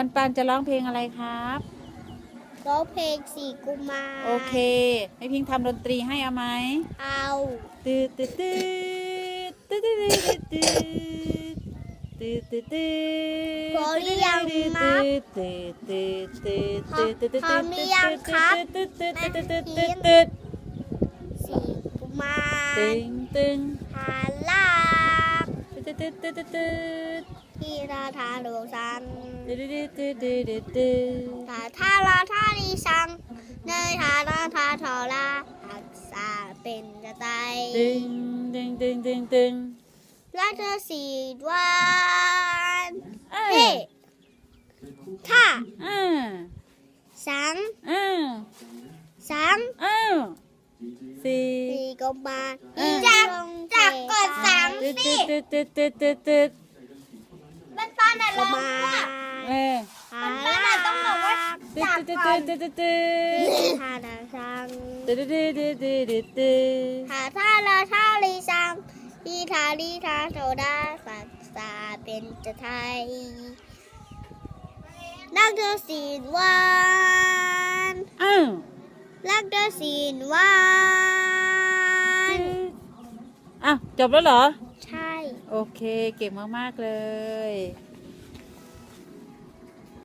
ปันปันจะร้องเพลงอะไรครับร้องเพลงสี่กุมารโอเค ให้พิงค์ทำดนตรีให้เอาไหมเอาตืดตืดตืดตืดตืดตืดตืดตืดตืดตืดพอหรือยังครับตืดตืดตืดตืดตืดตืดพร้อมหรือยังครับตืดตืดตืดตืดตืดตืดสี่กุมารตึงตึงหาลากตืดตืดตืดตืดตืด ที่ราทาหลวงสันตืดตืดตืดตืดตืดตืดทาทาราทาดีสังเนยทาราทาทอลาอักษาเป็นกระต่ายตึงตึงตึงตึงตึงรักเธอสี่วันเอ้เฮ้ยท่าอ่าสังอ่าสังอ้าวสี่สี่กุมารเออจักจักกดสังตึ๊ดสิ ตึ๊ดตึ๊ดตึ๊ดตึ๊ดตึ๊ดมันตอนไหนกุมารเออหาลากต้องบอกว่าตึ๊จัดกตึ๊ดก่อนตึ๊ดตึ๊ดตึ๊ดทาดาสังตึ๊ดตึ๊ดตึ๊ดตึ๊ดตึ๊ดตึ๊ดหาท่าราท่าลีสังทีทาลีทาโซดาสักษาเป็นจะไทยรักเธอสี่วันอ้าวรักเธอสี่วันอ้าวจบแล้วเหรอ ใช่ โอเค เก่งมาก ๆ เลย